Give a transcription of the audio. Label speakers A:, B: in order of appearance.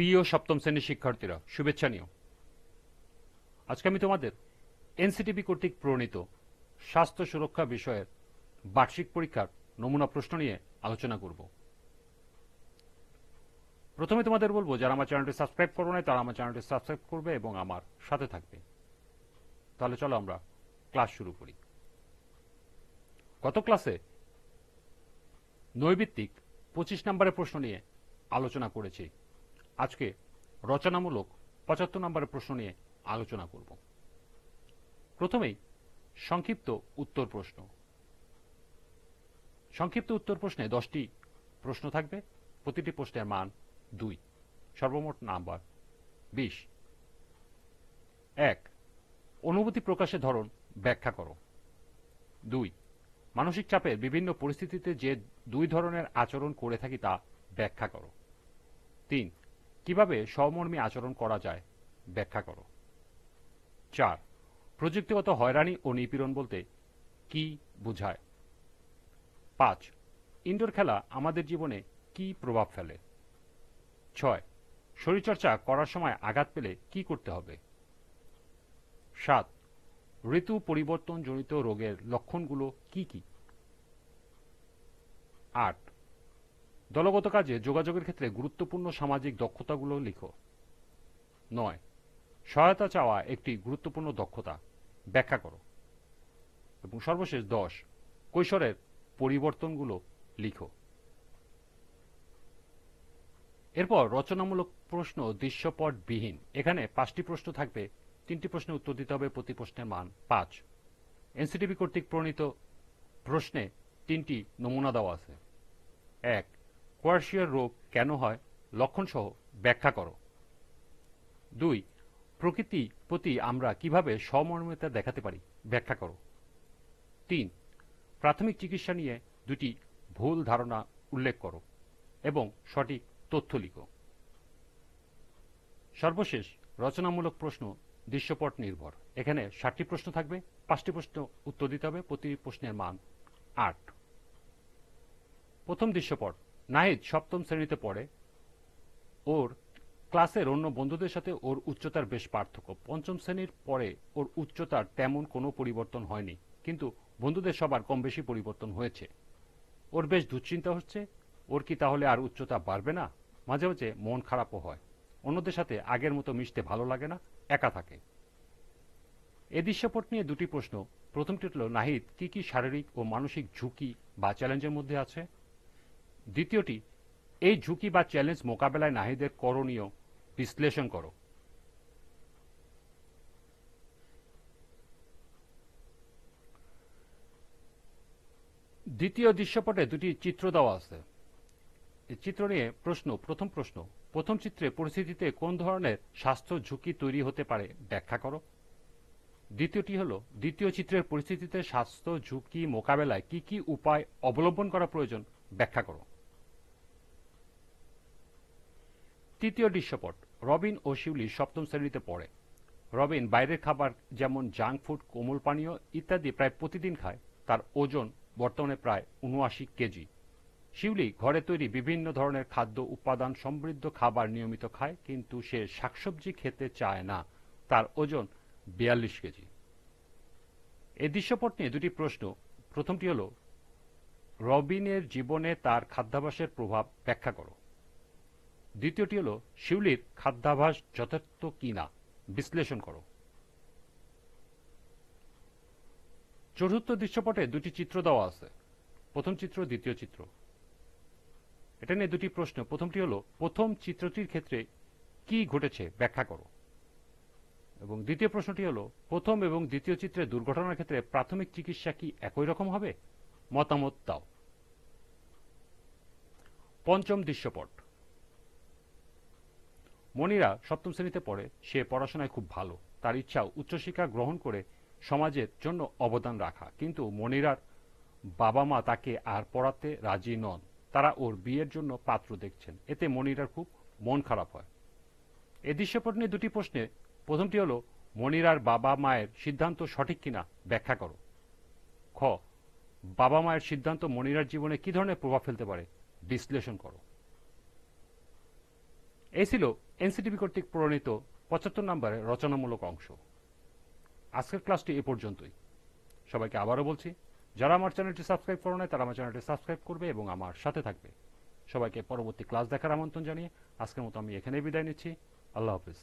A: প্রিয় সপ্তম শ্রেণির শিক্ষার্থীরা, শুভেচ্ছা নিও। আজকে আমি তোমাদের এনসিটিভি কর্তৃক প্রণীত স্বাস্থ্য সুরক্ষা বিষয়ের বার্ষিক পরীক্ষার নমুনা প্রশ্ন নিয়ে আলোচনা করব। প্রথমে তোমাদের বলব, যারা আমার চ্যানেলটি সাবস্ক্রাইব করো নাই, তারা আমার চ্যানেলটি সাবস্ক্রাইব করবে এবং আমার সাথে থাকবে। তাহলে চলো আমরা ক্লাস শুরু করি। গত ক্লাসে নৈবিত্তিক পঁচিশ নম্বরের প্রশ্ন নিয়ে আলোচনা করেছি। আজকে রচনামূলক পঁচাত্তর নম্বরের প্রশ্ন নিয়ে আলোচনা করব। প্রথমেই সংক্ষিপ্ত উত্তর প্রশ্ন। সংক্ষিপ্ত উত্তর প্রশ্নে দশটি প্রশ্ন থাকবে। প্রতিটি প্রশ্নের মান দুই, সর্বমোট নাম্বার বিশ। এক, অনুভূতি প্রকাশের ধরন ব্যাখ্যা করো। দুই, মানসিক চাপের বিভিন্ন পরিস্থিতিতে যে দুই ধরনের আচরণ করে থাকি তা ব্যাখ্যা করো। তিন কীভাবে সমর্মী আচরণ করা যায়, ব্যাখ্যা করো। চার, প্রযুক্তিগত হয়রানি ও নিপীড়ন বলতে কি বোঝায়? পাঁচ, ইনডোর খেলা আমাদের জীবনে কি প্রভাব ফেলে? ছয়, শরীরচর্চা করার সময় আঘাত পেলে কি করতে হবে? সাত, ঋতু পরিবর্তনজনিত রোগের লক্ষণগুলো কি কি? আট দলগত কাজে যোগাযোগের ক্ষেত্রে গুরুত্বপূর্ণ সামাজিক দক্ষতাগুলো লিখো। নয়, সহায়তা চাওয়া একটি গুরুত্বপূর্ণ দক্ষতা। ব্যাখ্যা করো। এবং সর্বশেষ দশ, কৈশোরের পরিবর্তনগুলো লিখো। এরপর রচনামূলক প্রশ্ন দৃশ্যপট বিহীন এখানে পাঁচটি প্রশ্ন থাকবে। তিনটি প্রশ্নের উত্তর দিতে হবে, প্রতি প্রশ্নের মান পাঁচ। এনসিটিভি কর্তৃক প্রণীত প্রশ্নে তিনটি নমুনা দেওয়া আছে। এক কোয়ার্সিয়ার রোগ কেন হয়? লক্ষণসহ ব্যাখ্যা করো। দুই, প্রকৃতি প্রতি আমরা কীভাবে সমর্মিতা দেখাতে পারি? ব্যাখ্যা করো। তিন, প্রাথমিক চিকিৎসা নিয়ে দুটি ভুল ধারণা উল্লেখ করো এবং সঠিক তথ্য লিখো। সর্বশেষ, রচনামূলক প্রশ্ন, দৃশ্যপট নির্ভর। এখানে ষাটটি প্রশ্ন থাকবে, পাঁচটি প্রশ্ন উত্তর দিতে হবে, প্রতি প্রশ্নের মান আট। প্রথম দৃশ্যপট নাহিদ সপ্তম শ্রেণীতে পড়ে। ওর ক্লাসের অন্য বন্ধুদের সাথে ওর উচ্চতার বেশ পার্থক্য। পঞ্চম শ্রেণির পরে ওর উচ্চতার তেমন কোনো পরিবর্তন হয়নি, কিন্তু বন্ধুদের সবার কম বেশি পরিবর্তন হয়েছে। ওর বেশ দুশ্চিন্তা হচ্ছে, ওর কি তাহলে আর উচ্চতা বাড়বে না? মাঝে মাঝে মন খারাপও হয়। অন্যদের সাথে আগের মতো মিশতে ভালো লাগে না, একা থাকে। এ দৃশ্যপট নিয়ে দুটি প্রশ্ন। প্রথমটি হল, নাহিদ, কি কি শারীরিক ও মানসিক ঝুঁকি বা চ্যালেঞ্জের মধ্যে আছে? দ্বিতীয়টি, এই ঝুঁকি বা চ্যালেঞ্জ মোকাবেলায় নাহিদের করণীয় বিশ্লেষণ করো। দ্বিতীয় দৃশ্যপটে দুটি চিত্র দেওয়া আছে। চিত্র নিয়ে প্রশ্ন, প্রথম প্রশ্ন, প্রথম চিত্রে পরিস্থিতিতে কোন ধরনের স্বাস্থ্য ঝুঁকি তৈরি হতে পারে ব্যাখ্যা করো। দ্বিতীয়টি হলো, দ্বিতীয় চিত্রের পরিস্থিতিতে স্বাস্থ্য ঝুঁকি মোকাবেলায় কি কি উপায় অবলম্বন করা প্রয়োজন ব্যাখ্যা করো। তৃতীয় দৃশ্যপট রবিন ও শিউলি সপ্তম শ্রেণীতে পড়ে। রবিন বাইরের খাবার যেমন জাঙ্ক ফুড, কোমল পানীয় ইত্যাদি প্রায় প্রতিদিন খায়, তার ওজন বর্তমানে প্রায় উনআশি কেজি। শিউলি ঘরে তৈরি বিভিন্ন ধরনের খাদ্য উপাদান সমৃদ্ধ খাবার নিয়মিত খায়, কিন্তু সে শাকসবজি খেতে চায় না, তার ওজন বিয়াল্লিশ কেজি। এই দৃশ্যপট নিয়ে দুটি প্রশ্ন। প্রথমটি হল, রবিনের জীবনে তার খাদ্যাভ্যাসের প্রভাব ব্যাখ্যা করো। দ্বিতীয়টি হল, শিউলির খাদ্যাভাস যথার্থ কিনা বিশ্লেষণ করো। চতুর্থ দৃশ্যপটে দুটি চিত্র দেওয়া আছে। প্রথম চিত্র, দ্বিতীয় চিত্র। এটা নিয়ে দুটি প্রশ্ন। প্রথমটি হলো, প্রথম চিত্রটির ক্ষেত্রে কি ঘটেছে? ব্যাখ্যা করো। এবং দ্বিতীয় প্রশ্নটি হলো, প্রথম এবং দ্বিতীয় চিত্রে দুর্ঘটনার ক্ষেত্রে প্রাথমিক চিকিৎসা কি একই রকম হবে? মতামত দাও। পঞ্চম দৃশ্যপট। মনিরা সপ্তম শ্রেণীতে পড়ে। সে পড়াশোনায় খুব ভালো। তার ইচ্ছা উচ্চশিক্ষা গ্রহণ করে সমাজের জন্য অবদান রাখা। কিন্তু মনিরার বাবা মা তাকে আর পড়াতে রাজি নন। তারা ওর বিয়ের জন্য পাত্র দেখছেন। এতে মনিরার খুব মন খারাপ হয়। এ দৃশ্যপট নিয়ে দুটি প্রশ্নে, প্রথমটি হলো মনিরার বাবা মায়ের সিদ্ধান্ত সঠিক কিনা? ব্যাখ্যা করো। খ বাবা মায়ের সিদ্ধান্ত মনিরার জীবনে কি ধরনের প্রভাব ফেলতে পারে? বিশ্লেষণ করো। এই ছিল এনসিটিভি কর্তৃক প্রণীত পঁচাত্তর নম্বরের রচনামূলক অংশ। আজকের ক্লাসটি এ পর্যন্তই। সবাইকে আবারও বলছি, যারা আমার চ্যানেলটি সাবস্ক্রাইব করো নাই, তারা আমার চ্যানেলটি সাবস্ক্রাইব করবে এবং আমার সাথে থাকবে। সবাইকে পরবর্তী ক্লাস দেখার আমন্ত্রণ জানিয়ে আজকের মতো আমি এখানেই বিদায় নিচ্ছি। আল্লাহ হাফিজ।